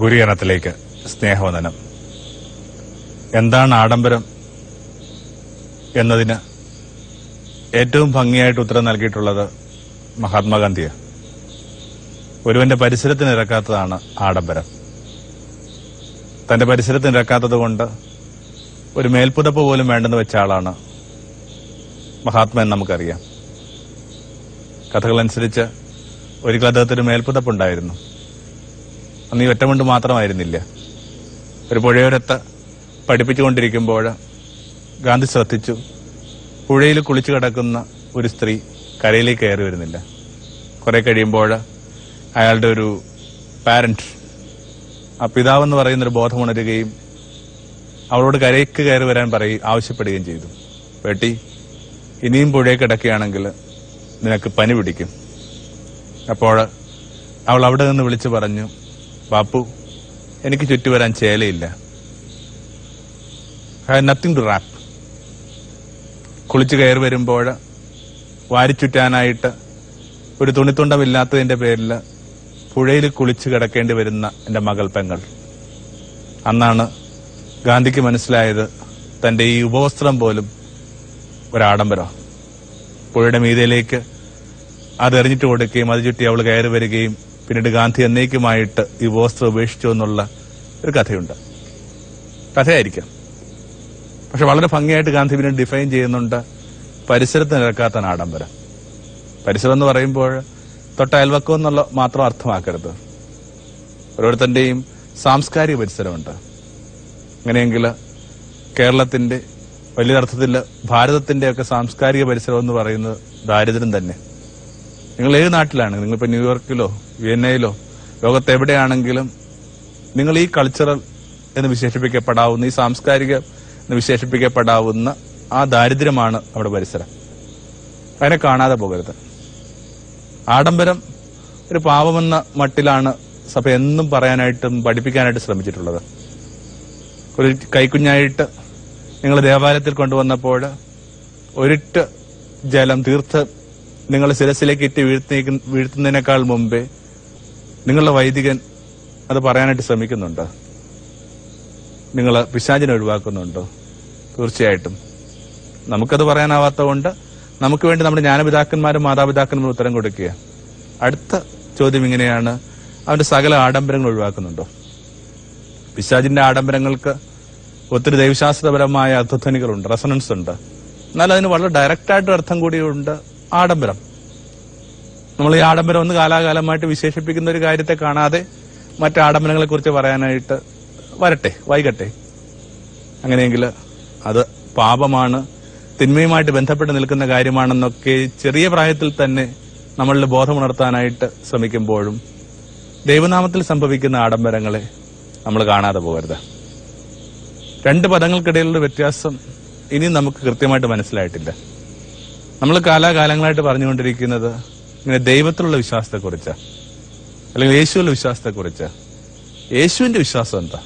ഗുരുഗണത്തിലേക്ക് സ്നേഹവന്ദനം. എന്താണ് ആഡംബരം എന്നതിന് ഏറ്റവും ഭംഗിയായിട്ട് ഉത്തരം നൽകിയിട്ടുള്ളത് മഹാത്മാഗാന്ധിയാണ് ഒരുവന്റെ പരിസരത്തിന് ഇറക്കാത്തതാണ് ആഡംബരം. തന്റെ പരിസരത്തിന് ഇറക്കാത്തത് കൊണ്ട് ഒരു മേൽപ്പുതപ്പ് പോലും വേണ്ടെന്ന് വെച്ച ആളാണ് മഹാത്മ എന്ന് നമുക്കറിയാം. കഥകളനുസരിച്ച് ഒരിക്കലും അദ്ദേഹത്തിന് മേൽപ്പുതപ്പുണ്ടായിരുന്നു അന്ന് ഈ ഒറ്റമുണ്ട് മാത്രമായിരുന്നില്ല. ഒരു പുഴയോരത്ത് പഠിപ്പിച്ചുകൊണ്ടിരിക്കുമ്പോൾ ഗാന്ധി ശ്രദ്ധിച്ചു പുഴയിൽ കുളിച്ചു കിടക്കുന്ന ഒരു സ്ത്രീ കരയിലേക്ക് കയറി വരുന്നില്ല. കുറെ കഴിയുമ്പോൾ അയാളുടെ ഒരു പാരന്റ് ആ പിതാവെന്ന് പറയുന്നൊരു ബോധം ഉണരുകയും അവളോട് കരയ്ക്ക് കയറി വരാൻ പറയും ആവശ്യപ്പെടുകയും ചെയ്തു. വേട്ടി ഇനിയും പുഴയെ കിടക്കുകയാണെങ്കിൽ നിനക്ക് പനി പിടിക്കും. അപ്പോൾ അവൾ അവിടെ നിന്ന് വിളിച്ചു പറഞ്ഞു ബാപ്പു എനിക്ക് ചുറ്റു വരാൻ ചേലയില്ല. നത്തിങ് ടു റാപ്പ് കുളിച്ച് കയറി വരുമ്പോൾ വാരിച്ചുറ്റാനായിട്ട് ഒരു തുണിത്തുണ്ടമില്ലാത്തതിന്റെ പേരിൽ പുഴയിൽ കുളിച്ച് കിടക്കേണ്ടി വരുന്ന എന്റെ മകൾ പെങ്ങൾ. അന്നാണ് ഗാന്ധിക്ക് മനസ്സിലായത് തന്റെ ഈ ഉപവസ്ത്രം പോലും ഒരാഡംബരം. പുഴയുടെ മീതയിലേക്ക് അത് എറിഞ്ഞിട്ട് കൊടുക്കുകയും അത് ചുറ്റി അവൾ കയറി വരികയും പിന്നീട് ഗാന്ധി എന്നേക്കുമായിട്ട് ഈ വസ്ത്രം ഉപേക്ഷിച്ചു എന്നുള്ള ഒരു കഥയുണ്ട്. കഥയായിരിക്കാം. പക്ഷെ വളരെ ഭംഗിയായിട്ട് ഗാന്ധി പിന്നീട് ഡിഫൈൻ ചെയ്യുന്നുണ്ട് പരിസരത്ത് നിരക്കാത്ത ആഡംബരം. പരിസരം എന്ന് പറയുമ്പോൾ തൊട്ട അയൽവക്കം എന്നുള്ള മാത്രം അർത്ഥമാക്കരുത്. ഓരോരുത്തന്റെയും സാംസ്കാരിക പരിസരമുണ്ട്. അങ്ങനെയെങ്കിൽ കേരളത്തിന്റെ വലിയൊരർത്ഥത്തിൽ ഭാരതത്തിന്റെ ഒക്കെ സാംസ്കാരിക പരിസരം എന്ന് പറയുന്നത് ദാരിദ്ര്യം തന്നെ. നിങ്ങൾ ഏത് നാട്ടിലാണ്? നിങ്ങളിപ്പോ ന്യൂയോർക്കിലോ വിയന്നയിലോ ലോകത്ത് എവിടെയാണെങ്കിലും നിങ്ങൾ ഈ കൾച്ചറൽ എന്ന് വിശേഷിപ്പിക്കപ്പെടാവുന്ന ഈ സാംസ്കാരിക എന്ന് വിശേഷിപ്പിക്കപ്പെടാവുന്ന ആ ദാരിദ്ര്യമാണ് അവിടെ പരിസരം. അതിനെ കാണാതെ പോകരുത്. ആഡംബരം ഒരു പാവമെന്ന മട്ടിലാണ് സഭ എന്നും പറയാനായിട്ടും പഠിപ്പിക്കാനായിട്ട് ശ്രമിച്ചിട്ടുള്ളത്. ഒരു കൈക്കുഞ്ഞായിട്ട് നിങ്ങൾ ദേവാലയത്തിൽ കൊണ്ടുവന്നപ്പോൾ ഒരിട്ട് ജലം തീർത്ഥം നിങ്ങൾ ശിരസിലേക്ക് ഇറ്റ് വീഴ്ത്തേക്ക് വീഴ്ത്തുന്നതിനേക്കാൾ മുമ്പേ നിങ്ങളുടെ വൈദികൻ അത് പറയാനായിട്ട് ശ്രമിക്കുന്നുണ്ടോ? നിങ്ങൾ പിശാചിനെ ഒഴിവാക്കുന്നുണ്ടോ? തീർച്ചയായിട്ടും. നമുക്കത് പറയാനാവാത്തതുകൊണ്ട് നമുക്ക് വേണ്ടി നമ്മുടെ ജ്ഞാനപിതാക്കന്മാരും മാതാപിതാക്കന്മാരും ഉത്തരം കൊടുക്കുക. അടുത്ത ചോദ്യം ഇങ്ങനെയാണ്. അവന്റെ സകല ആഡംബരങ്ങൾ ഒഴിവാക്കുന്നുണ്ടോ? പിശാചിന്റെ ആഡംബരങ്ങൾക്ക് ഒത്തിരി ദൈവശാസ്ത്രപരമായ അർത്ഥധ്വനികളുണ്ട് റെസണൻസ് ഉണ്ട് എന്നാൽ അതിന് വളരെ ഡയറക്റ്റ് ആയിട്ട് അർത്ഥം കൂടിയുണ്ട്. ആഡംബരം. നമ്മൾ ഈ ആഡംബരം ഒന്ന് കാലാകാലമായിട്ട് വിശേഷിപ്പിക്കുന്ന ഒരു കാര്യത്തെ കാണാതെ മറ്റ് ആഡംബരങ്ങളെ കുറിച്ച് പറയാനായിട്ട് വരട്ടെ വൈകട്ടെ. അങ്ങനെയെങ്കിൽ അത് പാപമാണ് തിന്മയുമായിട്ട് ബന്ധപ്പെട്ട് നിൽക്കുന്ന കാര്യമാണെന്നൊക്കെ ചെറിയ പ്രായത്തിൽ തന്നെ നമ്മളിൽ ബോധമുണർത്താനായിട്ട് ശ്രമിക്കുമ്പോഴും ദൈവനാമത്തിൽ സംഭവിക്കുന്ന ആഡംബരങ്ങളെ നമ്മൾ കാണാതെ പോകരുത്. രണ്ട് പദങ്ങൾക്കിടയിലുള്ള വ്യത്യാസം ഇനി നമുക്ക് കൃത്യമായിട്ട് മനസ്സിലായിട്ടില്ല. നമ്മൾ കാലാകാലങ്ങളായിട്ട് പറഞ്ഞുകൊണ്ടിരിക്കുന്നത് ഇങ്ങനെ ദൈവത്തിലുള്ള വിശ്വാസത്തെക്കുറിച്ച് അല്ലെങ്കിൽ യേശുവിലുള്ള വിശ്വാസത്തെക്കുറിച്ച്. യേശുവിന്റെ വിശ്വാസം എന്താ?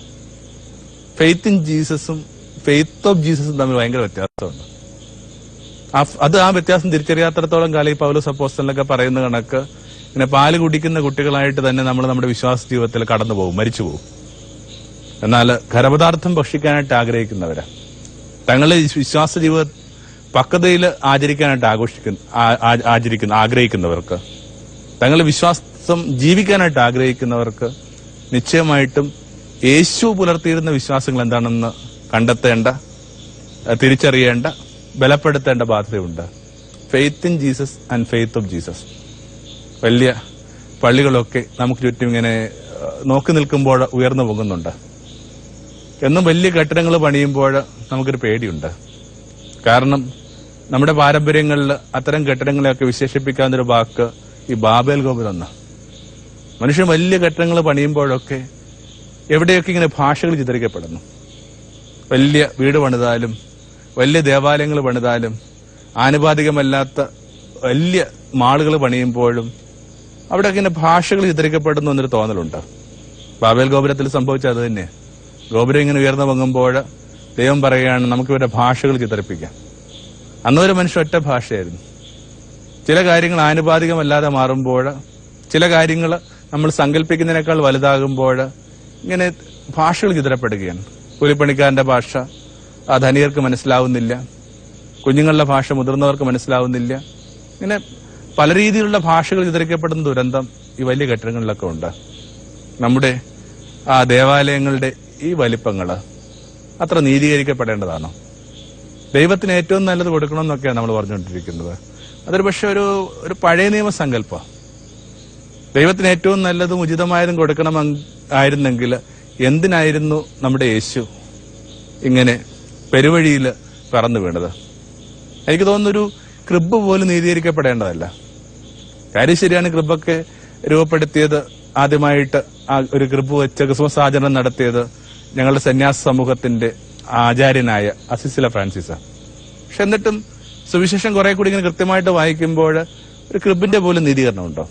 ഫെയ്ത്ത് ഇൻ ജീസസും ഫെയ്ത്ത് ഓഫ് ജീസസും തമ്മിൽ ഭയങ്കര വ്യത്യാസമുണ്ട്. അത് ആ വ്യത്യാസം തിരിച്ചറിയാത്തടത്തോളം കാലം ഈ പൗലോസ് സപ്പോസ്റ്റലിനൊക്കെ പറയുന്ന കണക്ക് ഇങ്ങനെ പാൽ കുടിക്കുന്ന കുട്ടികളായിട്ട് തന്നെ നമ്മൾ നമ്മുടെ വിശ്വാസ ജീവിതത്തിൽ കടന്നു പോകും മരിച്ചു പോകും. എന്നാൽ ഖരപദാർത്ഥം ഭക്ഷിക്കാനായിട്ട് ആഗ്രഹിക്കുന്നവരാ. തങ്ങളുടെ വിശ്വാസ ജീവിത പക്വതയിൽ ആചരിക്കാനായിട്ട് ആഘോഷിക്കുന്ന ആചരിക്കുന്ന ആഗ്രഹിക്കുന്നവർക്ക് തങ്ങളുടെ വിശ്വാസം ജീവിക്കാനായിട്ട് ആഗ്രഹിക്കുന്നവർക്ക് നിശ്ചയമായിട്ടും യേശു പുലർത്തിയിരുന്ന വിശ്വാസങ്ങൾ എന്താണെന്ന് കണ്ടെത്തേണ്ട തിരിച്ചറിയേണ്ട ബലപ്പെടുത്തേണ്ട ബാധ്യതയുണ്ട്. Faith in Jesus and faith of Jesus വലിയ പള്ളികളൊക്കെ നമുക്ക് ചുറ്റും ഇങ്ങനെ നോക്കി നിൽക്കുമ്പോൾ ഉയർന്നു പോകുന്നുണ്ട് എന്നും വലിയ കെട്ടിടങ്ങൾ പണിയുമ്പോൾ നമുക്കൊരു പേടിയുണ്ട്. കാരണം നമ്മുടെ പാരമ്പര്യങ്ങളിൽ അത്തരം കെട്ടിടങ്ങളെയൊക്കെ വിശേഷിപ്പിക്കാവുന്നൊരു വാക്ക് ഈ ബാബേൽ ഗോപുരം എന്ന. മനുഷ്യൻ വലിയ കെട്ടിടങ്ങൾ പണിയുമ്പോഴൊക്കെ എവിടെയൊക്കെ ഇങ്ങനെ ഭാഷകൾ ചിത്രിക്കപ്പെടുന്നു വലിയ വീട് പണിതാലും വലിയ ദേവാലയങ്ങൾ പണിതാലും ആനുപാതികമല്ലാത്ത വലിയ മാളുകൾ പണിയുമ്പോഴും അവിടെയൊക്കെ ഇങ്ങനെ ഭാഷകൾ ചിത്രിക്കപ്പെടുന്നു എന്നൊരു തോന്നലുണ്ട്. ബാബേൽ ഗോപുരത്തിൽ സംഭവിച്ച അത് തന്നെ ഗോപുരം ഇങ്ങനെ ഉയർന്നു പൊങ്ങുമ്പോൾ ദൈവം പറയുകയാണ് നമുക്ക് ഇവരുടെ ഭാഷകൾ ചിത്രിപ്പിക്കാം അന്നൊരു മനുഷ്യ ഒറ്റ ഭാഷയായിരുന്നു. ചില കാര്യങ്ങൾ ആനുപാതികമല്ലാതെ മാറുമ്പോൾ ചില കാര്യങ്ങൾ നമ്മൾ സങ്കല്പിക്കുന്നതിനേക്കാൾ വലുതാകുമ്പോൾ ഇങ്ങനെ ഭാഷകൾ ചിതരപ്പെടുകയാണ് കൂലിപ്പണിക്കാരന്റെ ഭാഷ ആ ധനികർക്ക് മനസ്സിലാവുന്നില്ല. കുഞ്ഞുങ്ങളുടെ ഭാഷ മുതിർന്നവർക്ക് മനസ്സിലാവുന്നില്ല. ഇങ്ങനെ പല രീതിയിലുള്ള ഭാഷകൾ ചിതറിക്കപ്പെടുന്ന ദുരന്തം ഈ വലിയ കെട്ടിടങ്ങളിലൊക്കെ ഉണ്ട്. നമ്മുടെ ആ ദേവാലയങ്ങളുടെ ഈ വലിപ്പങ്ങൾ അത്ര നീതീകരിക്കപ്പെടേണ്ടതാണോ? ദൈവത്തിന് ഏറ്റവും നല്ലത് കൊടുക്കണം എന്നൊക്കെയാണ് നമ്മൾ പറഞ്ഞുകൊണ്ടിരിക്കുന്നത്. അതൊരു പക്ഷെ ഒരു ഒരു പഴയ നിയമസങ്കല്പം. ദൈവത്തിന് ഏറ്റവും നല്ലതും ഉചിതമായതും കൊടുക്കണം ആയിരുന്നെങ്കിൽ എന്തിനായിരുന്നു നമ്മുടെ യേശു ഇങ്ങനെ പെരുവഴിയിൽ പറന്നു വീണത്? എനിക്ക് തോന്നുന്നൊരു ക്രിബ് പോലും നീതീകരിക്കപ്പെടേണ്ടതല്ല. കാര്യം ശരിയാണ് ക്രിബൊക്കെ രൂപപ്പെടുത്തിയത് ആദ്യമായിട്ട് ആ ഒരു ക്രിബ് വെച്ച് ക്രിസ്മസ് ആചരണം നടത്തിയത് ഞങ്ങളുടെ സന്യാസ സമൂഹത്തിന്റെ ആചാര്യനായ അസിസില ഫ്രാൻസിസ. പക്ഷെ എന്നിട്ടും സുവിശേഷം കുറെ കൂടി ഇങ്ങനെ കൃത്യമായിട്ട് വായിക്കുമ്പോൾ ഒരു ക്രിബിന്റെ പോലും നീതീകരണം ഉണ്ടോ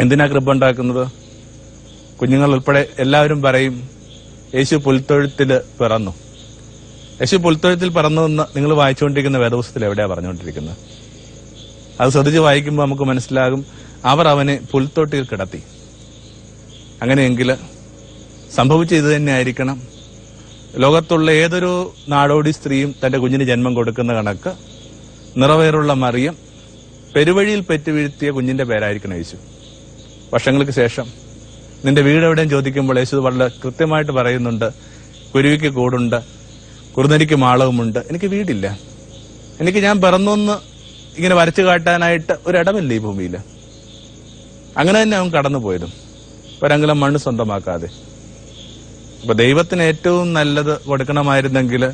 എന്തിനാ ക്രിബ് ഉണ്ടാക്കുന്നത്? കുഞ്ഞുങ്ങൾ ഉൾപ്പെടെ എല്ലാവരും പറയും യേശു പുൽത്തൊഴുത്തിൽ പിറന്നു. യേശു പുൽത്തൊഴുത്തിൽ പിറന്നു എന്ന് നിങ്ങൾ വായിച്ചുകൊണ്ടിരിക്കുന്ന വേദപുസ്തകത്തിൽ എവിടെയാ പറഞ്ഞുകൊണ്ടിരിക്കുന്നത്? അത് ശ്രദ്ധിച്ച് വായിക്കുമ്പോൾ നമുക്ക് മനസ്സിലാകും അവർ അവനെ പുൽത്തൊട്ടിയിൽ കിടത്തി. അങ്ങനെയെങ്കിൽ സംഭവിച്ച ഇത് തന്നെ ആയിരിക്കണം. ലോകത്തുള്ള ഏതൊരു നാടോടി സ്ത്രീയും തന്റെ കുഞ്ഞിന് ജന്മം കൊടുക്കുന്ന കണക്ക് നിറവേറുള്ള മറിയം പെരുവഴിയിൽ പെറ്റുവീഴ്ത്തിയ കുഞ്ഞിന്റെ പേരായിരിക്കണം യേശു. വർഷങ്ങൾക്ക് ശേഷം നിന്റെ വീട് എവിടെയും ചോദിക്കുമ്പോൾ യേശു വളരെ കൃത്യമായിട്ട് പറയുന്നുണ്ട്. കുരുവിക്ക് കൂടുണ്ട് കുറുനരിക്ക് മാളവുമുണ്ട് എനിക്ക് വീടില്ല. എനിക്ക് ഞാൻ പിറന്നൊന്ന് ഇങ്ങനെ വരച്ചു കാട്ടാനായിട്ട് ഒരിടമില്ല ഈ ഭൂമിയിൽ. അങ്ങനെ തന്നെ അവൻ കടന്നു പോയതും ഒരങ്കലം മണ്ണ് സ്വന്തമാക്കാതെ. അപ്പൊ ദൈവത്തിന് ഏറ്റവും നല്ലത് കൊടുക്കണമായിരുന്നെങ്കിൽ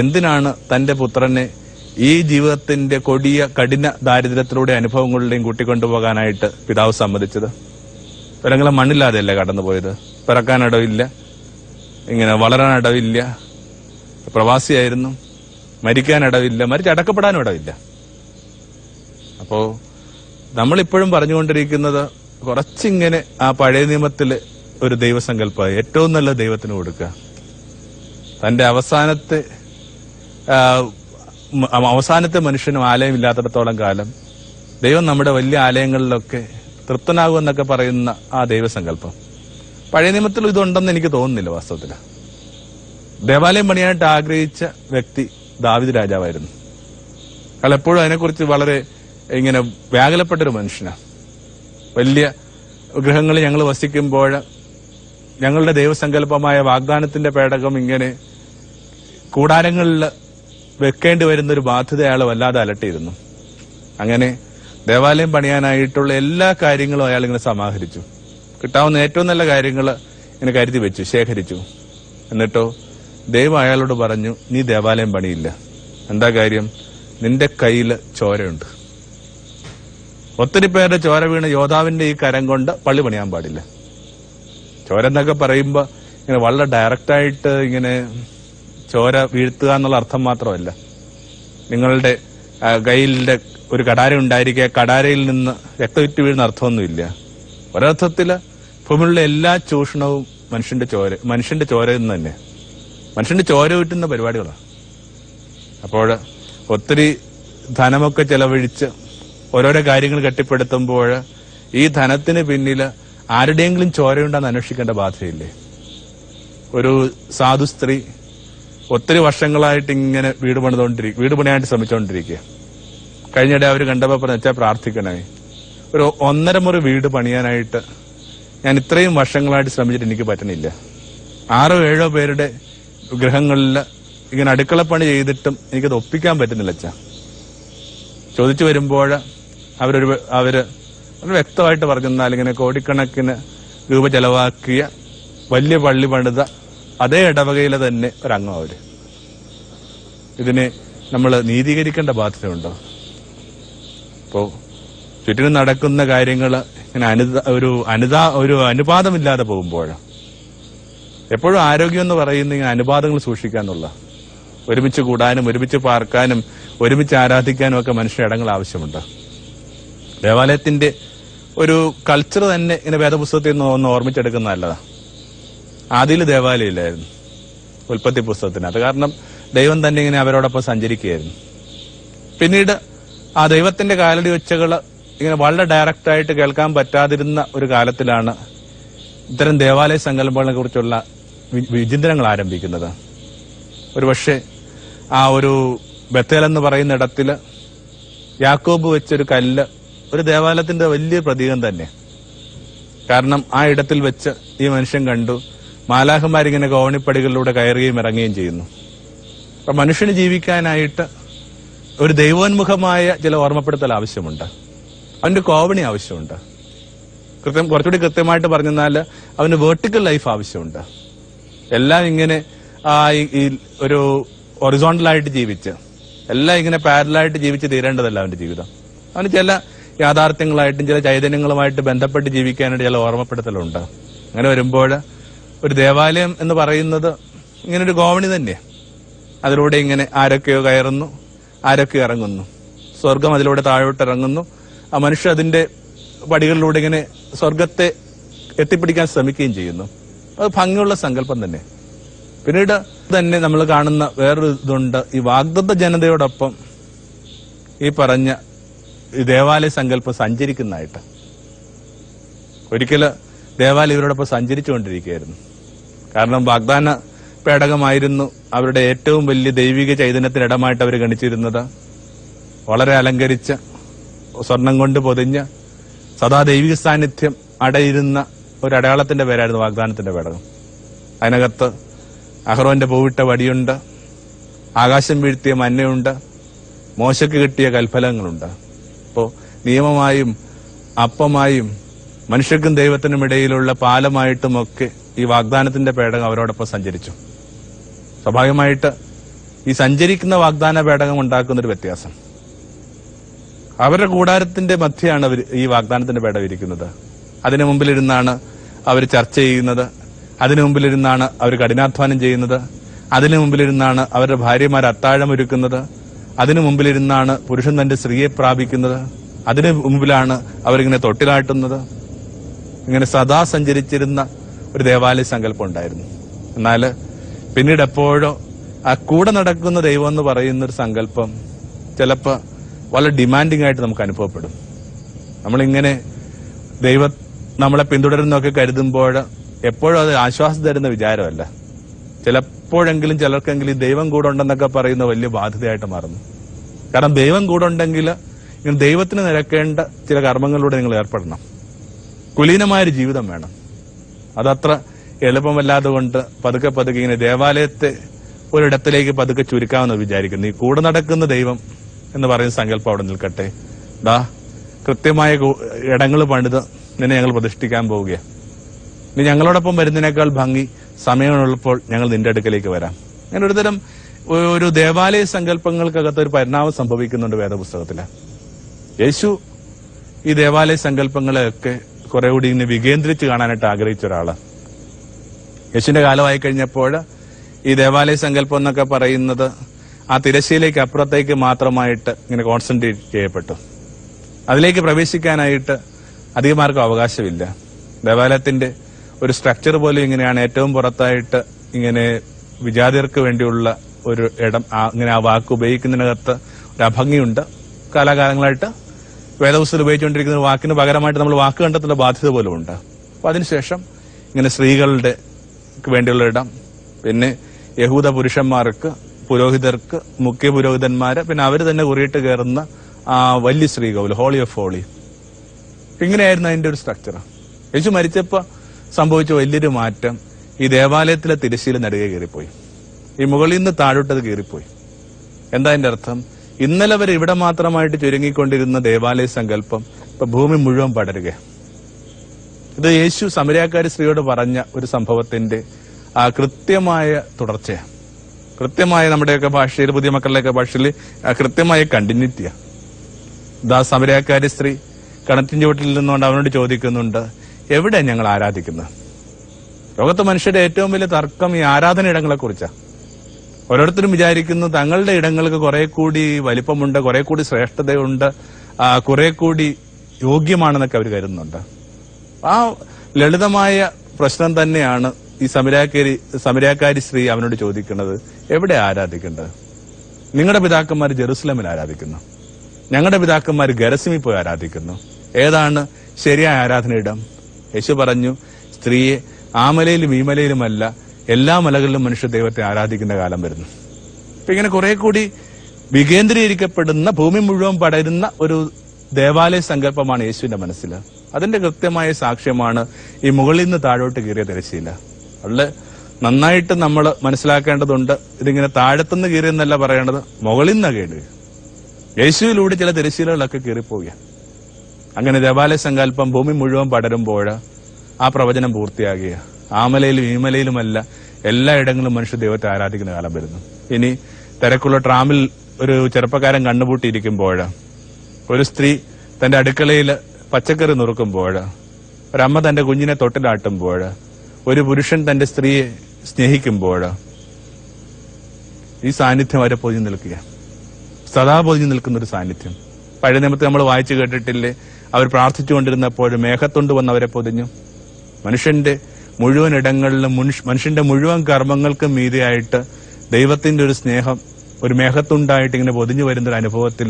എന്തിനാണ് തന്റെ പുത്രനെ ഈ ജീവിതത്തിന്റെ കൊടിയ കഠിന ദാരിദ്ര്യത്തിലൂടെ അനുഭവങ്ങളുടെയും കൂട്ടിക്കൊണ്ടുപോകാനായിട്ട് പിതാവ് സമ്മതിച്ചത്? പിറങ്ങളെ മണ്ണില്ലാതെയല്ലേ കടന്നുപോയത്? പിറക്കാനിടവില്ല ഇങ്ങനെ വളരാനിടവില്ല പ്രവാസിയായിരുന്നു. മരിക്കാനിടവില്ല മരിച്ചടക്കപ്പെടാനും ഇടവില്ല. അപ്പോ നമ്മളിപ്പോഴും പറഞ്ഞുകൊണ്ടിരിക്കുന്നത് കുറച്ചിങ്ങനെ ആ പഴയ നിയമത്തിലെ ഒരു ദൈവസങ്കല്പം ഏറ്റവും നല്ല ദൈവത്തിന് കൊടുക്കുക. തന്റെ അവസാനത്തെ അവസാനത്തെ മനുഷ്യനും ആലയം ഇല്ലാത്തിടത്തോളം കാലം ദൈവം നമ്മുടെ വലിയ ആലയങ്ങളിലൊക്കെ തൃപ്തനാകുമെന്നൊക്കെ പറയുന്ന ആ ദൈവസങ്കല്പം. പഴയ നിയമത്തിൽ ഇതുണ്ടെന്ന് എനിക്ക് തോന്നുന്നില്ല വാസ്തവത്തിൽ. ദേവാലയം പണിയാനായിട്ട് ആഗ്രഹിച്ച വ്യക്തി ദാവിദ് രാജാവായിരുന്നു. അയാൾ എപ്പോഴും അതിനെക്കുറിച്ച് വളരെ ഇങ്ങനെ വ്യാകുലപ്പെട്ടൊരു മനുഷ്യനാണ്. വലിയ ഗൃഹങ്ങളിൽ ഞങ്ങൾ വസിക്കുമ്പോൾ ഞങ്ങളുടെ ദൈവസങ്കല്പമായ വാഗ്ദാനത്തിന്റെ പേടകം ഇങ്ങനെ കൂടാരങ്ങളിൽ വെക്കേണ്ടി വരുന്ന ഒരു ബാധ്യത അയാൾ വല്ലാതെ അലട്ടിയിരുന്നു. അങ്ങനെ ദേവാലയം പണിയാനായിട്ടുള്ള എല്ലാ കാര്യങ്ങളും അയാൾ ഇങ്ങനെ സമാഹരിച്ചു. കിട്ടാവുന്ന ഏറ്റവും നല്ല കാര്യങ്ങൾ ഇങ്ങനെ കരുതി വെച്ചു ശേഖരിച്ചു. എന്നിട്ടോ ദൈവം അയാളോട് പറഞ്ഞു നീ ദേവാലയം പണിയില്ല. എന്താ കാര്യം? നിന്റെ കയ്യിൽ ചോരയുണ്ട്. ഒത്തിരി പേരുടെ ചോര വീണ് യോദ്ധാവിന്റെ ഈ കരം കൊണ്ട് പള്ളി പണിയാൻ പാടില്ല. ചോര എന്നൊക്കെ പറയുമ്പോ ഇങ്ങനെ വളരെ ഡയറക്റ്റായിട്ട് ഇങ്ങനെ ചോര വീഴ്ത്തുക എന്നുള്ള അർത്ഥം മാത്രമല്ല. നിങ്ങളുടെ കയ്യിലെ ഒരു കടാര ഉണ്ടായിരിക്കുക കടാരയിൽ നിന്ന് രക്തവിറ്റ് വീഴുന്ന അർത്ഥമൊന്നുമില്ല. ഒരർത്ഥത്തിൽ ഭൂമിയിലുള്ള എല്ലാ ചൂഷണവും മനുഷ്യന്റെ ചോര മനുഷ്യന്റെ ചോരയിൽ നിന്ന് തന്നെ. മനുഷ്യന്റെ ചോര വിറ്റുന്ന പരിപാടികളാണ് അപ്പോൾ ഒത്തിരി ധനമൊക്കെ ചെലവഴിച്ച് ഓരോരോ കാര്യങ്ങൾ കെട്ടിപ്പടുത്തുമ്പോൾ ഈ ധനത്തിന് പിന്നിൽ ആരുടെയെങ്കിലും ചോരയുണ്ടെന്ന് അന്വേഷിക്കേണ്ട ബാധ്യതയില്ലേ ഒരു സാധു സ്ത്രീ ഒത്തിരി വർഷങ്ങളായിട്ട് ഇങ്ങനെ വീട് പണിതുകൊണ്ടിരിക്കുക വീട് പണിയായിട്ട് ശ്രമിച്ചുകൊണ്ടിരിക്കുക കഴിഞ്ഞിടെ അവർ കണ്ടപ്പോൾ വെച്ചാൽ പ്രാർത്ഥിക്കണേ. ഒരു ഒന്നര മുറി വീട് പണിയാനായിട്ട് ഞാൻ ഇത്രയും വർഷങ്ങളായിട്ട് ശ്രമിച്ചിട്ട് എനിക്ക് പറ്റണില്ല. ആറോ ഏഴോ പേരുടെ ഗൃഹങ്ങളിൽ ഇങ്ങനെ അടുക്കളപ്പണി ചെയ്തിട്ടും എനിക്കത് ഒപ്പിക്കാൻ പറ്റുന്നില്ല അച്ഛാ. ചോദിച്ചു വരുമ്പോൾ അവരൊരു അവർ വ്യക്തമായിട്ട് പറഞ്ഞെന്നാൽ ഇങ്ങനെ കോടിക്കണക്കിന് രൂപ ചെലവാക്കിയ വലിയ പള്ളി പണിത അതേ ഇടവകയിലെ തന്നെ ഒരംഗം അവർ ഇതിനെ നമ്മൾ നീതീകരിക്കേണ്ട ബാധ്യതയുണ്ടോ? അപ്പോ ചുറ്റിനും നടക്കുന്ന കാര്യങ്ങൾ ഇങ്ങനെ അനുത ഒരു അനുതാ ഒരു അനുപാതമില്ലാതെ പോകുമ്പോൾ എപ്പോഴും ആരോഗ്യം എന്ന് പറയുന്ന ഇങ്ങനെ അനുപാതങ്ങൾ സൂക്ഷിക്കാന്നുള്ള ഒരുമിച്ച് കൂടാനും ഒരുമിച്ച് പാർക്കാനും ഒരുമിച്ച് ആരാധിക്കാനും ഒക്കെ മനുഷ്യ ഇടങ്ങൾ ആവശ്യമുണ്ട്? ദേവാലയത്തിന്റെ ഒരു കൾച്ചർ തന്നെ ഇങ്ങനെ വേദപുസ്തകത്തിൽ നിന്ന് ഒന്ന് ഓർമ്മിച്ചെടുക്കുന്ന നല്ലതാ. ആദ്യ ദേവാലയമില്ലായിരുന്നു. ഉൽപ്പത്തി പുസ്തകത്തിന്. അത് കാരണം ദൈവം തന്നെ ഇങ്ങനെ അവരോടൊപ്പം സഞ്ചരിക്കുകയായിരുന്നു. പിന്നീട് ആ ദൈവത്തിന്റെ കാലടി ഒച്ചകൾ ഇങ്ങനെ വളരെ ഡയറക്റ്റ് ആയിട്ട് കേൾക്കാൻ പറ്റാതിരുന്ന ഒരു കാലത്തിലാണ് ഇത്തരം ദേവാലയ സങ്കല്പങ്ങളെ കുറിച്ചുള്ള വിചിന്തനങ്ങൾ ആരംഭിക്കുന്നത്. ഒരുപക്ഷെ ആ ഒരു ബത്തേൽ എന്ന് പറയുന്ന ഇടത്തിൽ യാക്കോബ് വെച്ചൊരു കല്ല് ഒരു ദേവാലയത്തിന്റെ വലിയ പ്രതീകം തന്നെ. കാരണം ആ ഇടത്തിൽ വെച്ച് ഈ മനുഷ്യൻ കണ്ടു മാലാഹന്മാരിങ്ങനെ കോവണിപ്പടികളിലൂടെ കയറുകയും ഇറങ്ങുകയും ചെയ്യുന്നു. അപ്പൊ മനുഷ്യന് ജീവിക്കാനായിട്ട് ഒരു ദൈവോന്മുഖമായ ചില ഓർമ്മപ്പെടുത്തൽ ആവശ്യമുണ്ട്. അവന്റെ കോവണി ആവശ്യമുണ്ട്. കൃത്യം കുറച്ചുകൂടി കൃത്യമായിട്ട് പറഞ്ഞെന്നാൽ അവന് വേർട്ടിക്കൽ ലൈഫ് ആവശ്യമുണ്ട്. എല്ലാം ഇങ്ങനെ ഈ ഒരു ഒറിസോണ്ടലായിട്ട് ജീവിച്ച് എല്ലാം ഇങ്ങനെ പാരലായിട്ട് ജീവിച്ച് തീരേണ്ടതല്ല അവന്റെ ജീവിതം. അവന് ചില യാഥാർത്ഥ്യങ്ങളായിട്ടും ചില ചൈതന്യങ്ങളുമായിട്ട് ബന്ധപ്പെട്ട് ജീവിക്കാനായിട്ട് ചില ഓർമ്മപ്പെടുത്തലുണ്ട്. അങ്ങനെ വരുമ്പോൾ ഒരു ദേവാലയം എന്ന് പറയുന്നത് ഇങ്ങനെ ഒരു ഗോവണി തന്നെ അതിലൂടെ ഇങ്ങനെ ആരൊക്കെയോ കയറുന്നു ആരൊക്കെയോ ഇറങ്ങുന്നു. സ്വർഗം അതിലൂടെ താഴോട്ട് ഇറങ്ങുന്നു. ആ മനുഷ്യ അതിന്റെ പടികളിലൂടെ ഇങ്ങനെ സ്വർഗത്തെ എത്തിപ്പിടിക്കാൻ ശ്രമിക്കുകയും ചെയ്യുന്നു. അത് ഭംഗിയുള്ള സങ്കല്പം തന്നെ. പിന്നീട് തന്നെ നമ്മൾ കാണുന്ന വേറൊരു ഇതുണ്ട്. ഈ വാഗ്ദത്ത ജനതയോടൊപ്പം ഈ പറഞ്ഞ ദേവാലയ സങ്കല്പം സഞ്ചരിക്കുന്നതായിട്ട്. ഒരിക്കൽ ദേവാലയം ഇവരോടൊപ്പം സഞ്ചരിച്ചുകൊണ്ടിരിക്കുകയായിരുന്നു. കാരണം വാഗ്ദാന പേടകമായിരുന്നു അവരുടെ ഏറ്റവും വലിയ ദൈവിക ചൈതന്യത്തിന് ഇടമായിട്ട് അവർ ഗണിച്ചിരുന്നത്. വളരെ അലങ്കരിച്ച് സ്വർണം കൊണ്ട് പൊതിഞ്ഞ് സദാ ദൈവിക സാന്നിധ്യം അടയിരുന്ന ഒരു അടയാളത്തിന്റെ പേരായിരുന്നു വാഗ്ദാനത്തിന്റെ പേടകം. അതിനകത്ത് അഹ്റോന്റെ പൂവിട്ട വടിയുണ്ട് ആകാശം വീഴ്ത്തിയ മഞ്ഞയുണ്ട് മോശക്ക് കിട്ടിയ കൽഫലങ്ങളുണ്ട്. അപ്പോ നിയമമായും അപ്പമായും മനുഷ്യർക്കും ദൈവത്തിനും ഇടയിലുള്ള പാലമായിട്ടുമൊക്കെ ഈ വാഗ്ദാനത്തിന്റെ പേടകം അവരോടൊപ്പം സഞ്ചരിച്ചു. സ്വാഭാവികമായിട്ട് ഈ സഞ്ചരിക്കുന്ന വാഗ്ദാന പേടകം ഉണ്ടാക്കുന്നൊരു വ്യത്യാസം. അവരുടെ കൂടാരത്തിന്റെ മധ്യയാണ് അവർ ഈ വാഗ്ദാനത്തിന്റെ പേടകം ഇരിക്കുന്നത്. അതിനു മുമ്പിലിരുന്നാണ് അവർ ചർച്ച ചെയ്യുന്നത്. അതിനു മുമ്പിലിരുന്നാണ് അവർ കഠിനാധ്വാനം ചെയ്യുന്നത്. അതിനു മുമ്പിലിരുന്നാണ് അവരുടെ ഭാര്യമാർ അത്താഴം ഒരുക്കുന്നത് അതിനു മുമ്പിലിരുന്നാണ് പുരുഷൻ തന്റെ സ്ത്രീയെ പ്രാപിക്കുന്നത്. അതിനു മുമ്പിലാണ് അവരിങ്ങനെ തൊട്ടിലാട്ടുന്നത്. ഇങ്ങനെ സദാ സഞ്ചരിച്ചിരുന്ന ഒരു ദേവാലയ സങ്കല്പം ഉണ്ടായിരുന്നു. എന്നാൽ പിന്നീട് എപ്പോഴോ ആ കൂടെ നടക്കുന്ന ദൈവം എന്ന് പറയുന്ന ഒരു സങ്കല്പം ചിലപ്പോൾ വളരെ ഡിമാൻഡിങ് ആയിട്ട് നമുക്ക് അനുഭവപ്പെടും. നമ്മളിങ്ങനെ ദൈവം നമ്മളെ പിന്തുടരുന്നൊക്കെ കരുതുമ്പോൾ എപ്പോഴും അത് ആശ്വാസം തരുന്ന വിചാരമല്ല. ചിലപ്പോഴെങ്കിലും ചിലർക്കെങ്കിലും ദൈവം കൂടെ ഉണ്ടെന്നൊക്കെ പറയുന്ന വലിയ ബാധ്യതയായിട്ട് മാറുന്നു. കാരണം ദൈവം കൂടെ ഉണ്ടെങ്കിൽ ഇങ്ങനെ ദൈവത്തിന് നിരക്കേണ്ട ചില കർമ്മങ്ങളിലൂടെ നിങ്ങൾ ഏർപ്പെടണം. കുലീനമായൊരു ജീവിതം വേണം. അതത്ര എളുപ്പമല്ലാതെ കൊണ്ട് പതുക്കെ പതുക്കെ ഇങ്ങനെ ദേവാലയത്തെ ഒരിടത്തിലേക്ക് പതുക്കെ ചുരുക്കാമെന്ന് വിചാരിക്കുന്നു. ഈ കൂടെ നടക്കുന്ന ദൈവം എന്ന് പറയുന്ന സങ്കല്പം അവിടെ നിൽക്കട്ടെ. ദാ കൃത്യമായ ഇടങ്ങൾ പണിത് നിന്നെ ഞങ്ങൾ പ്രതിഷ്ഠിക്കാൻ പോവുകയാണ് ഇനി ഞങ്ങളോടൊപ്പം വരുന്നതിനേക്കാൾ ഭംഗി സമയമുള്ളപ്പോൾ ഞങ്ങൾ നിന്റെ അടുക്കലേക്ക് വരാം. അങ്ങനെ ഒരുതരം ഒരു ദേവാലയ സങ്കല്പങ്ങൾക്കകത്ത് ഒരു പരിണാമം സംഭവിക്കുന്നുണ്ട് വേദപുസ്തകത്തിൽ യേശു ഈ ദേവാലയ സങ്കല്പങ്ങളെയൊക്കെ കുറെ കൂടി ഇങ്ങനെ വികേന്ദ്രിച്ച് കാണാനായിട്ട് ആഗ്രഹിച്ച ഒരാൾ. യേശുവിന്റെ കാലമായി കഴിഞ്ഞപ്പോൾ ഈ ദേവാലയ സങ്കല്പം എന്നൊക്കെ പറയുന്നത് ആ തിരശ്ശീലേക്ക് അപ്പുറത്തേക്ക് മാത്രമായിട്ട് ഇങ്ങനെ കോൺസെൻട്രേറ്റ് ചെയ്യപ്പെട്ടു. അതിലേക്ക് പ്രവേശിക്കാനായിട്ട് അധികമാർക്കും അവകാശമില്ല. ദേവാലയത്തിന്റെ ഒരു സ്ട്രക്ചർ പോലും ഇങ്ങനെയാണ്. ഏറ്റവും പുറത്തായിട്ട് ഇങ്ങനെ വിജാതിയർക്ക് വേണ്ടിയുള്ള ഒരു ഇടം അങ്ങനെ ആ വാക്ക് ഉപയോഗിക്കുന്നതിനകത്ത് ഒരു അഭംഗിയുണ്ട്. കാലാകാലങ്ങളായിട്ട് വേദപുസ്തകം ഉപയോഗിച്ചുകൊണ്ടിരിക്കുന്ന വാക്കിന് പകരമായിട്ട് നമ്മൾ വാക്ക് കണ്ടെത്തുന്ന ബാധ്യത പോലും ഉണ്ട്. അപ്പൊ അതിനുശേഷം ഇങ്ങനെ സ്ത്രീകളുടെ വേണ്ടിയുള്ള ഇടം പിന്നെ യഹൂദ പുരുഷന്മാർക്ക് പുരോഹിതർക്ക് മുഖ്യ പുരോഹിതന്മാര് പിന്നെ അവർ തന്നെ കുറിയിട്ട് കയറുന്ന ആ വലിയ ശ്രീകോവിൽ ഹോളി ഓഫ് ഹോളി ഇങ്ങനെയായിരുന്നു അതിന്റെ ഒരു സ്ട്രക്ചർ യേശു മരിച്ചപ്പോ സംഭവിച്ച വലിയൊരു മാറ്റം ഈ ദേവാലയത്തിലെ തിരശ്ശീല നടുകെ കയറിപ്പോയി. ഈ മുകളിൽ നിന്ന് താഴോട്ടത് കയറിപ്പോയി. എന്താ അതിന്റെ അർത്ഥം? ഇന്നലെ വരെ ഇവിടെ മാത്രമായിട്ട് ചുരുങ്ങിക്കൊണ്ടിരുന്ന ദേവാലയ സങ്കല്പം ഇപ്പൊ ഭൂമി മുഴുവൻ പടരുക ഇത് യേശു സമരക്കാരി സ്ത്രീയോട് പറഞ്ഞ ഒരു സംഭവത്തിന്റെ ആ കൃത്യമായ തുടർച്ചയാണ് കൃത്യമായ നമ്മുടെയൊക്കെ ഭാഷയിൽ പുതിയ മക്കളുടെയൊക്കെ ഭാഷയിൽ കൃത്യമായ കണ്ടിന്യൂറ്റിയാണ് ദാ സമരക്കാരി സ്ത്രീ കണറ്റിൻ ചുവട്ടിൽ നിന്നുകൊണ്ട് അവനോട് ചോദിക്കുന്നുണ്ട് എവിടെ ഞങ്ങൾ ആരാധിക്കുന്നത് ലോകത്തെ മനുഷ്യരുടെ ഏറ്റവും വലിയ തർക്കം ഈ ആരാധന ഇടങ്ങളെ കുറിച്ചാണ് ഓരോരുത്തരും വിചാരിക്കുന്നു തങ്ങളുടെ ഇടങ്ങൾക്ക് കുറെ കൂടി വലിപ്പമുണ്ട് കുറെ കൂടി ശ്രേഷ്ഠതയുണ്ട് കുറെ കൂടി യോഗ്യമാണെന്നൊക്കെ അവർ കരുതുന്നുണ്ട്. ആ ലളിതമായ പ്രശ്നം തന്നെയാണ് ഈ സമരാക്കാരി സമരാക്കാരി സ്ത്രീ അവനോട് ചോദിക്കുന്നത് എവിടെ ആരാധിക്കേണ്ടത് നിങ്ങളുടെ പിതാക്കന്മാർ ജെറുസലമിൽ ആരാധിക്കുന്നു. ഞങ്ങളുടെ പിതാക്കന്മാർ ഗരസിമി പോയി ആരാധിക്കുന്നു. ഏതാണ് ശരിയായ ആരാധനയിടം? യേശു പറഞ്ഞു സ്ത്രീയെ ആമലയിലും മലയിലും ഈ മലയിലുമല്ല എല്ലാ മലകളിലും മനുഷ്യ ദൈവത്തെ ആരാധിക്കുന്ന കാലം വരുന്നു. അപ്പൊ ഇങ്ങനെ കുറെ കൂടി വികേന്ദ്രീകരിക്കപ്പെടുന്ന ഭൂമി മുഴുവൻ പടരുന്ന ഒരു ദേവാലയ സങ്കല്പമാണ് യേശുവിന്റെ മനസ്സിൽ അതിന്റെ കൃത്യമായ സാക്ഷ്യമാണ് ഈ മുകളിൽ നിന്ന് താഴോട്ട് കീറിയ തിരശ്ശീല. വളരെ നന്നായിട്ട് നമ്മൾ മനസ്സിലാക്കേണ്ടതുണ്ട് ഇതിങ്ങനെ താഴത്തുനിന്ന് കീറിയെന്നല്ല പറയേണ്ടത് മുകളിൽ നിന്ന് കേട് യേശുവിലൂടെ ചില തിരശ്ശീലകളൊക്കെ കീറിപ്പോവുക അങ്ങനെ ദേവാലയ സങ്കല്പം ഭൂമി മുഴുവൻ പടരുമ്പോൾ ആ പ്രവചനം പൂർത്തിയാകുക ആമലയിലും ഈമലയിലുമല്ല എല്ലായിടങ്ങളിലും മനുഷ്യ ദൈവത്തെ ആരാധിക്കുന്ന കാലം വരുന്നു. ഇനി തിരക്കുള്ള ട്രാമിൽ ഒരു ചെറുപ്പക്കാരൻ കണ്ണുപൂട്ടിയിരിക്കുമ്പോൾ ഒരു സ്ത്രീ തന്റെ അടുക്കളയിൽ പച്ചക്കറി നുറുക്കുമ്പോൾ ഒരമ്മ തന്റെ കുഞ്ഞിനെ തൊട്ടിലാട്ടുമ്പോൾ ഒരു പുരുഷൻ തന്റെ സ്ത്രീയെ സ്നേഹിക്കുമ്പോൾ ഈ സാന്നിധ്യം അവരെ പൊതിഞ്ഞു നിൽക്കുക. സദാ പൊതിഞ്ഞു നിൽക്കുന്ന ഒരു സാന്നിധ്യം. പഴയ നിയമത്തിൽ നമ്മൾ വായിച്ചു കേട്ടിട്ടില്ലേ? അവർ പ്രാർത്ഥിച്ചുകൊണ്ടിരുന്നപ്പോൾ മേഘത്തുണ്ട് അവരെ പൊതിഞ്ഞു. മനുഷ്യന്റെ മുഴുവൻ ഇടങ്ങളിലും മനുഷ്യന്റെ മുഴുവൻ കർമ്മങ്ങൾക്കും മീതിയായിട്ട് ദൈവത്തിന്റെ ഒരു സ്നേഹം ഒരു മേഘത്തുണ്ടായിട്ട് ഇങ്ങനെ പൊതിഞ്ഞു വരുന്ന ഒരു അനുഭവത്തിൽ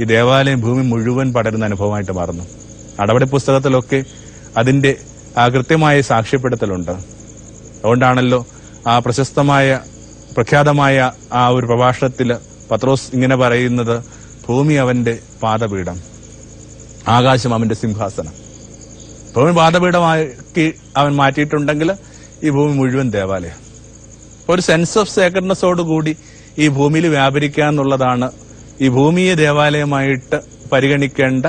ഈ ദേവാലയം ഭൂമി മുഴുവൻ പടരുന്ന അനുഭവമായിട്ട് മാറുന്നു. നടപടി പുസ്തകത്തിലൊക്കെ അതിന്റെ കൃത്യമായ സാക്ഷ്യപ്പെടുത്തലുണ്ട്. അതുകൊണ്ടാണല്ലോ ആ പ്രശസ്തമായ പ്രഖ്യാതമായ ആ ഒരു പ്രഭാഷണത്തിൽ പത്രോസ് ഇങ്ങനെ പറയുന്നത് ഭൂമി അവന്റെ പാദപീഠം. ആകാശം അവന്റെ സിംഹാസനം. ഭൂമി വാദപീഠമാക്കി അവൻ മാറ്റിയിട്ടുണ്ടെങ്കിൽ ഈ ഭൂമി മുഴുവൻ ദേവാലയം. ഒരു സെൻസ് ഓഫ് സേക്രഡ്നെസ്സോട് കൂടി ഈ ഭൂമിയിൽ വ്യാപരിക്കുക എന്നുള്ളതാണ് ഈ ഭൂമിയെ ദേവാലയമായിട്ട് പരിഗണിക്കേണ്ട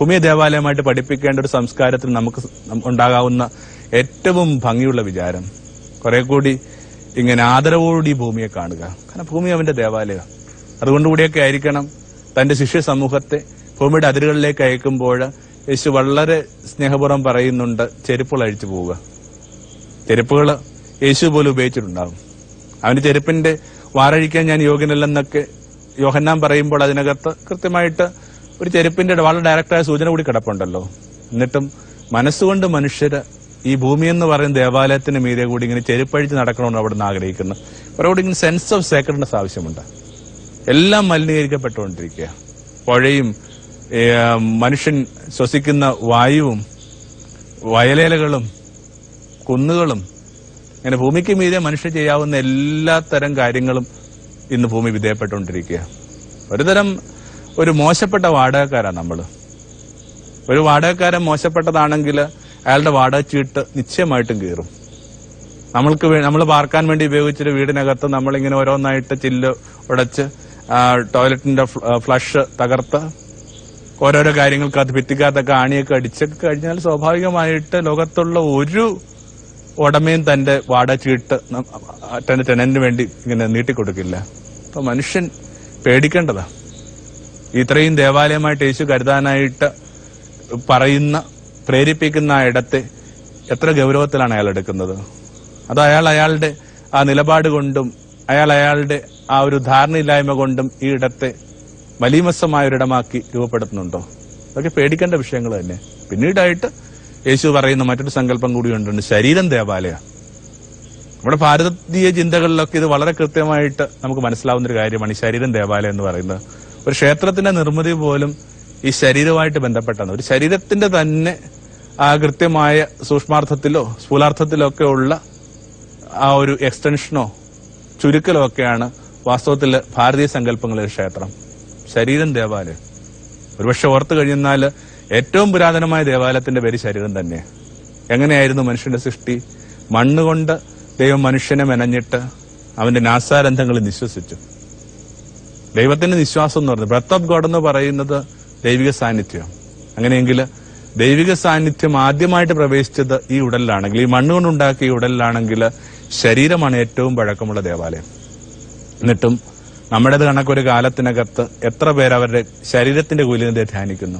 ഭൂമിയെ ദേവാലയമായിട്ട് പഠിപ്പിക്കേണ്ട ഒരു സംസ്കാരത്തിൽ നമുക്ക് ഉണ്ടാകാവുന്ന ഏറ്റവും ഭംഗിയുള്ള വിചാരം. കുറെ കൂടി ഇങ്ങനെ ആദരവോടുകൂടി ഭൂമിയെ കാണുക. കാരണം ഭൂമി അവന്റെ ദേവാലയം അതുകൊണ്ടുകൂടിയൊക്കെ ആയിരിക്കണം തന്റെ ശിഷ്യ സമൂഹത്തെ ഭൂമിയുടെ അതിരുകളിലേക്ക് അയക്കുമ്പോൾ യേശു വളരെ സ്നേഹപൂർവം പറയുന്നുണ്ട് ചെരുപ്പുകൾ അഴിച്ചു പോവുക. ചെരുപ്പുകൾ യേശു പോലും ഉപയോഗിച്ചിട്ടുണ്ടാകും. അവന് ചെരുപ്പിന്റെ വാറഴിക്കാൻ ഞാൻ യോഗ്യനല്ലെന്നൊക്കെ യോഹന്നാൻ പറയുമ്പോൾ അതിനകത്ത് കൃത്യമായിട്ട് ഒരു ചെരുപ്പിന്റെ വളരെ ഡയറക്റ്റായ സൂചന കൂടി കിടപ്പുണ്ടല്ലോ. എന്നിട്ടും മനസ്സുകൊണ്ട് മനുഷ്യര് ഈ ഭൂമി എന്ന് പറയുന്ന ദേവാലയത്തിന് മീതെ കൂടി ഇങ്ങനെ ചെരുപ്പഴിച്ച് നടക്കണമെന്ന് അവിടെ നിന്ന് ആഗ്രഹിക്കുന്നു. അവരോട് ഇങ്ങനെ സെൻസ് ഓഫ് സേക്രഡ്നെസ് ആവശ്യമുണ്ട്. എല്ലാം മലിനീകരിക്കപ്പെട്ടുകൊണ്ടിരിക്കുക. പുഴയും മനുഷ്യൻ ശ്വസിക്കുന്ന വായുവും വയലേലകളും കുന്നുകളും അങ്ങനെ ഭൂമിക്ക് മീതെ മനുഷ്യൻ ചെയ്യാവുന്ന എല്ലാ തരം കാര്യങ്ങളും ഇന്ന് ഭൂമി വിധേയപ്പെട്ടുകൊണ്ടിരിക്കുക ഒരുതരം ഒരു മോശപ്പെട്ട വാടകക്കാരാണ് നമ്മൾ ഒരു വാടകക്കാരൻ മോശപ്പെട്ടതാണെങ്കിൽ അയാളുടെ വാടക ചീട്ട് നിശ്ചയമായിട്ടും കീറും. നമ്മൾക്ക് നമ്മൾ പാർക്കാൻ വേണ്ടി ഉപയോഗിച്ചൊരു വീടിനകത്ത് നമ്മളിങ്ങനെ ഓരോന്നായിട്ട് ചില്ല് ഉടച്ച് ടോയ്ലറ്റിന്റെ ഫ്ലഷ് തകർത്ത് ഓരോരോ കാര്യങ്ങൾക്കകത്ത് ഭിത്തിക്കകത്തൊക്കെ ആണിയൊക്കെ അടിച്ചൊക്കെ കഴിഞ്ഞാൽ സ്വാഭാവികമായിട്ട് ലോകത്തുള്ള ഒരു ഉടമയും തന്റെ വാടക ചീട്ട് തന്റെ ടെനന്റിന് വേണ്ടി ഇങ്ങനെ നീട്ടിക്കൊടുക്കില്ല. അപ്പൊ മനുഷ്യൻ പേടിക്കേണ്ടതാ. ഇത്രയും ദേവാലയമായിട്ട് യേശു കരുതാനായിട്ട് പറയുന്ന പ്രേരിപ്പിക്കുന്ന ആ ഇടത്തെ എത്ര ഗൗരവത്തിലാണ് അയാൾ എടുക്കുന്നത്? അത് അയാൾ അയാളുടെ ആ നിലപാട് കൊണ്ടും അയാൾ അയാളുടെ ആ ഒരു ധാരണയില്ലായ്മ കൊണ്ടും ഈ ഇടത്തെ മലീമസമായ ഒരിടമാക്കി രൂപപ്പെടുത്തുന്നുണ്ടോ? അതൊക്കെ പേടിക്കേണ്ട വിഷയങ്ങൾ തന്നെ. പിന്നീടായിട്ട് യേശു പറയുന്ന മറ്റൊരു സങ്കല്പം കൂടി ഉണ്ട് ശരീരം ദേവാലയ നമ്മുടെ ഭാരതീയ ചിന്തകളിലൊക്കെ ഇത് വളരെ കൃത്യമായിട്ട് നമുക്ക് മനസ്സിലാവുന്ന ഒരു കാര്യമാണ് ഈ ശരീരം ദേവാലയം എന്ന് പറയുന്നത്. ഒരു ക്ഷേത്രത്തിന്റെ നിർമ്മിതി പോലും ഈ ശരീരവുമായിട്ട് ബന്ധപ്പെട്ടാണ് ഒരു ശരീരത്തിന്റെ തന്നെ ആ കൃത്യമായ സൂക്ഷ്മാർത്ഥത്തിലോ സ്ഥൂലാർത്ഥത്തിലോ ഒക്കെ ഉള്ള ആ ഒരു എക്സ്റ്റൻഷനോ ചുരുക്കലോ ഒക്കെയാണ് വാസ്തവത്തിൽ ഭാരതീയ സങ്കല്പങ്ങളിൽ ക്ഷേത്രം. ശരീരം ദേവാലയം. ഒരുപക്ഷെ ഓർത്ത് കഴിഞ്ഞാൽ ഏറ്റവും പുരാതനമായ ദേവാലയത്തിന്റെ പേര് ശരീരം തന്നെ. എങ്ങനെയായിരുന്നു മനുഷ്യന്റെ സൃഷ്ടി? മണ്ണുകൊണ്ട് ദൈവം മനുഷ്യനെ മെനഞ്ഞിട്ട് അവന്റെ നാസാരന്ധങ്ങളിൽ നിശ്വസിച്ചു. ദൈവത്തിന്റെ നിശ്വാസം എന്ന് പറയുന്നത് ബ്രത്ത് ഓഫ് ഗോഡ് എന്ന് പറയുന്നത് ദൈവിക സാന്നിധ്യം. അങ്ങനെയെങ്കിൽ ദൈവിക സാന്നിധ്യം ആദ്യമായിട്ട് പ്രവേശിച്ചത് ഈ ഉടലിലാണെങ്കിൽ ഈ മണ്ണുകൊണ്ടുണ്ടാക്കിയ ഈ ഉടലിലാണെങ്കിൽ ശരീരമാണ് ഏറ്റവും പഴക്കമുള്ള ദേവാലയം. എന്നിട്ടും നമ്മുടേത് കണക്കൊരു കാലത്തിനകത്ത് എത്ര പേർ അവരുടെ ശരീരത്തിന്റെ കുലീനതയെ ധ്യാനിക്കുന്നു?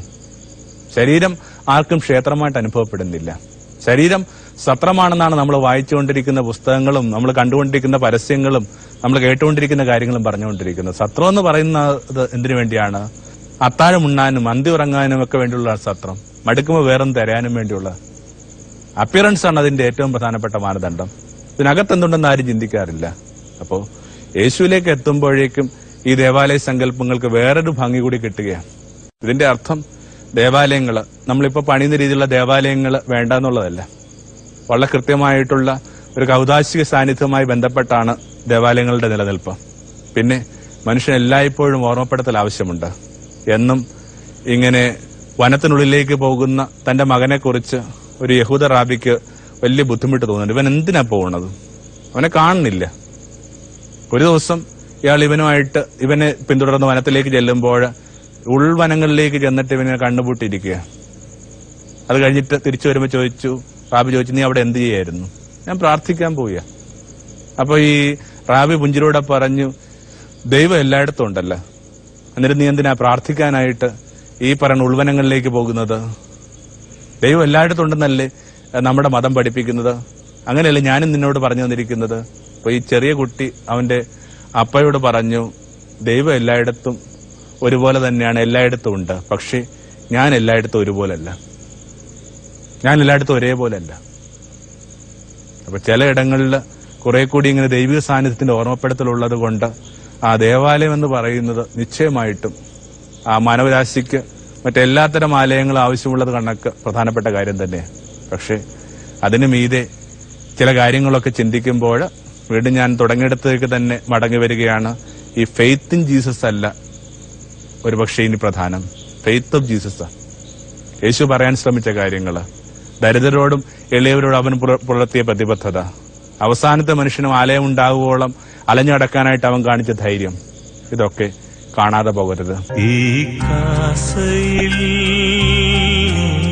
ശരീരം ആർക്കും ക്ഷേത്രമായിട്ട് അനുഭവപ്പെടുന്നില്ല. ശരീരം സത്രമാണെന്നാണ് നമ്മൾ വായിച്ചുകൊണ്ടിരിക്കുന്ന പുസ്തകങ്ങളും നമ്മൾ കണ്ടുകൊണ്ടിരിക്കുന്ന പരസ്യങ്ങളും നമ്മൾ കേട്ടുകൊണ്ടിരിക്കുന്ന കാര്യങ്ങളും പറഞ്ഞുകൊണ്ടിരിക്കുന്നത്. സത്രം എന്ന് പറയുന്നത് എന്തിനു വേണ്ടിയാണ്? അത്താഴം ഉണ്ണാനും അന്തി ഉറങ്ങാനും ഒക്കെ വേണ്ടിയുള്ള സത്രം. മടുക്കുമ്പോൾ വേറൊന്നും തരാനും വേണ്ടിയുള്ള. അപ്പിയറൻസ് ആണ് അതിന്റെ ഏറ്റവും പ്രധാനപ്പെട്ട മാനദണ്ഡം. ഇതിനകത്ത് എന്തുണ്ടെന്ന് ആരും ചിന്തിക്കാറില്ല. അപ്പോ യേശുവിലേക്ക് എത്തുമ്പോഴേക്കും ഈ ദേവാലയ സങ്കല്പങ്ങൾക്ക് വേറൊരു ഭംഗി കൂടി കിട്ടുകയാണ്. ഇതിന്റെ അർത്ഥം ദേവാലയങ്ങൾ നമ്മളിപ്പോൾ പണിയുന്ന രീതിയിലുള്ള ദേവാലയങ്ങൾ വേണ്ട എന്നുള്ളതല്ല വളരെ കൃത്യമായിട്ടുള്ള ഒരു കൗതാശിക സാന്നിധ്യവുമായി ബന്ധപ്പെട്ടാണ് ദേവാലയങ്ങളുടെ നിലനിൽപ്പ്. പിന്നെ മനുഷ്യൻ എല്ലായ്പ്പോഴും ഓർമ്മപ്പെടുത്തൽ ആവശ്യമുണ്ട്. എന്നും ഇങ്ങനെ വനത്തിനുള്ളിലേക്ക് പോകുന്ന തന്റെ മകനെക്കുറിച്ച് ഒരു യഹൂദ റാബിക്ക് വലിയ ബുദ്ധിമുട്ട് തോന്നുന്നുണ്ട്. ഇവൻ എന്തിനാ പോകുന്നത് അവനെ കാണുന്നില്ല. ഒരു ദിവസം ഇയാൾ ഇവനുമായിട്ട് ഇവനെ പിന്തുടർന്ന് വനത്തിലേക്ക് ചെല്ലുമ്പോൾ ഉൾവനങ്ങളിലേക്ക് ചെന്നിട്ട് ഇവനെ കണ്ണുപൂട്ടിയിരിക്കുക അത് കഴിഞ്ഞിട്ട് തിരിച്ചു വരുമ്പോൾ ചോദിച്ചു റാബി ചോദിച്ചു നീ അവിടെ എന്ത് ചെയ്യായിരുന്നു? ഞാൻ പ്രാർത്ഥിക്കാൻ പോവുക അപ്പൊ ഈ റാബി പുഞ്ചിരോടെ പറഞ്ഞു ദൈവം എല്ലായിടത്തും ഉണ്ടല്ലോ. എന്നിട്ട് നീ എന്തിനാ പ്രാർത്ഥിക്കാനായിട്ട് ഈ പറയുന്ന ഉൾവനങ്ങളിലേക്ക് പോകുന്നത്? ദൈവം എല്ലായിടത്തും ഉണ്ടെന്നല്ലേ നമ്മുടെ മതം പഠിപ്പിക്കുന്നത്? അങ്ങനെയല്ലേ ഞാനും നിന്നോട് പറഞ്ഞു തന്നിരിക്കുന്നത്? അപ്പൊ ഈ ചെറിയ കുട്ടി അവന്റെ അപ്പയോട് പറഞ്ഞു ദൈവം എല്ലായിടത്തും ഒരുപോലെ തന്നെയാണ് എല്ലായിടത്തും ഉണ്ട്. പക്ഷേ ഞാൻ എല്ലായിടത്തും ഒരുപോലല്ല. ഞാൻ എല്ലായിടത്തും ഒരേപോലല്ല. അപ്പൊ ചിലയിടങ്ങളിൽ കുറെ കൂടി ഇങ്ങനെ ദൈവിക സാന്നിധ്യത്തിന്റെ ഓർമ്മപ്പെടുത്തലുള്ളത് കൊണ്ട് ആ ദേവാലയം എന്ന് പറയുന്നത് നിശ്ചയമായിട്ടും ആ മാനവരാശിക്ക് മറ്റെല്ലാത്തരം ആലയങ്ങളും ആവശ്യമുള്ളത് കണക്ക് പ്രധാനപ്പെട്ട കാര്യം തന്നെയാണ്. പക്ഷേ അതിനു മീതെ ചില കാര്യങ്ങളൊക്കെ ചിന്തിക്കുമ്പോൾ വീണ്ടും ഞാൻ തുടങ്ങിയിടത്തേക്ക് തന്നെ മടങ്ങി വരികയാണ്. ഈ ഫെയ്ത്ത് ഇൻ ജീസസ് അല്ല ഒരു പക്ഷേ ഇനി പ്രധാനം. ഫെയ്ത്ത് ഓഫ് ജീസസ് യേശു പറയാൻ ശ്രമിച്ച കാര്യങ്ങൾ. ദരിദ്രരോടും എളിയവരോടും അവൻ പുല- പുലർത്തിയ പ്രതിബദ്ധത. അവസാനത്തെ മനുഷ്യനും ആലയം ഉണ്ടാകുവോളം അലഞ്ഞടക്കാനായിട്ട് അവൻ കാണിച്ച ധൈര്യം. ഇതൊക്കെ കാണാതെ പോകരുത്. ഈ കാസയിൽ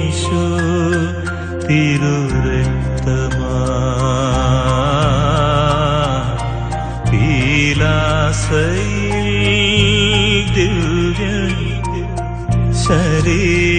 ഈശോ शरी